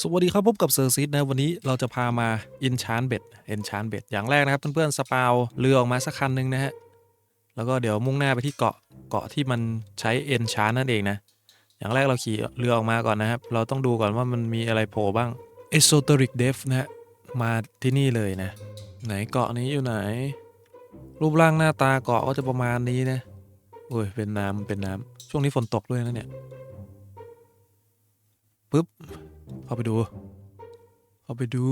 สวัสดีครับพบกับเซอร์ซิสนะวันนี้เราจะพามาอินชานเบ็ดเอนชานเบ็ดอย่างแรกนะครับเพื่อนๆสปาวเรือออกมาสักคันหนึ่งนะฮะแล้วก็เดี๋ยวมุ่งหน้าไปที่เกาะเกาะที่มันใช้เอนชานนั่นเองนะอย่างแรกเราขี่เรือออกมาก่อนนะครับ เราต้องดูก่อนว่ามันมีอะไรโผล่บ้าง Esoteric Dev นะฮะมาที่นี่เลยนะ ไหนเกาะนี้อยู่ไหน รูปร่างหน้าตาเกาะก็จะประมาณนี้นะโอ้ยเป็นน้ำเป็นน้ำช่วงนี้ฝนตกด้วยนะเนี่ยปึ๊บ เข้าไปดู เข้าไปดู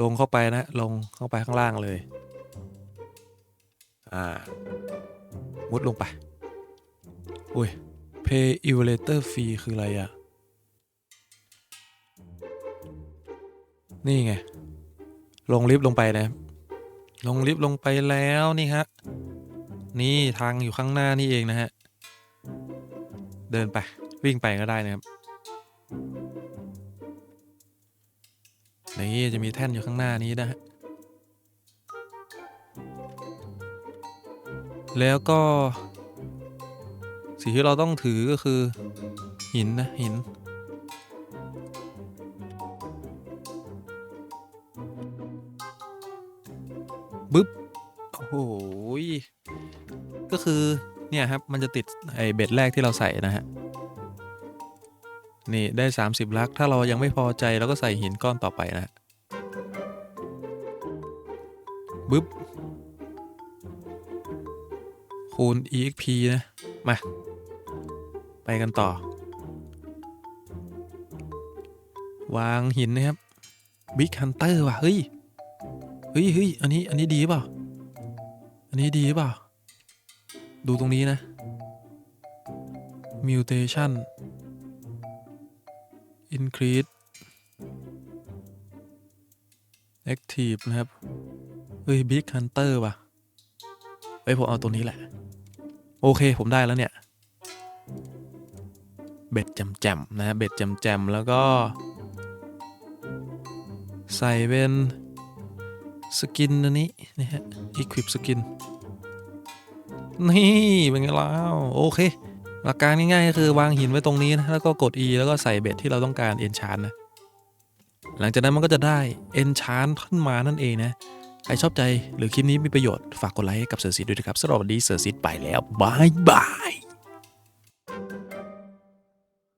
ลงเข้าไปนะ ลงเข้าไปข้างล่างเลย อ่า มุดลงไป อุ้ย pay elevator fee คืออะไรอะ่ะ นี่ไง ลงลิฟต์ลงไปนะ ลงลิฟต์ลงไปแล้วนี่ฮะ นี่ทางอยู่ข้างหน้านี่เองนะฮะ เดินไปวิ่งไปก็ได้นะครับ นี่จะมีแท่นอยู่ข้างหน้านี้นะฮะ แล้วก็ สิ่งที่เราต้องถือก็คือ หินนะหิน บึ๊บ โอ้โหยก็คือ เนี่ยครับ มันจะติดไอเบ็ดแรกที่เราใส่นะฮะ นี่ได้ 30 ลัก ถ้าเรายังไม่พอใจเราก็ใส่หินก้อนต่อไปนะฮะบึ๊บ คูณ exp นะ มา ไปกันต่อ วางหินนะครับ Big Hunter ว่ะ เฮ้ย เฮ้ยเฮ้ยอันนี้ อันนี้ดีเปล่า อันนี้ดีเปล่า ดูตรงนี้นะ mutation increase active นะครับ เฮ้ย big hunter ว่ะเฮ้ย ผมเอาตัวนี้แหละ โอเค ผมได้แล้วเนี่ย เบ็ดจำแจมนะเบ็ดจำแจมแล้วก็ ใส่เป็นสกินอันนี้นะฮะ equip สกิน นี่ เป็นไงแล้ว โอเค หลักการง่ายๆก็คือวางหินไว้ตรงนี้นะแล้วก็กด E แล้วก็ใส่เบ็ดที่เราต้องการ enchant นะหลังจากนั้นมันก็จะได้ enchant ขึ้นมานั่นเองนะใครชอบใจหรือคลิปนี้มีประโยชน์ฝากกดไลค์กับเสือซิดด้วยนะครับสำหรับวันนี้เสือซิดไปแล้วบายบาย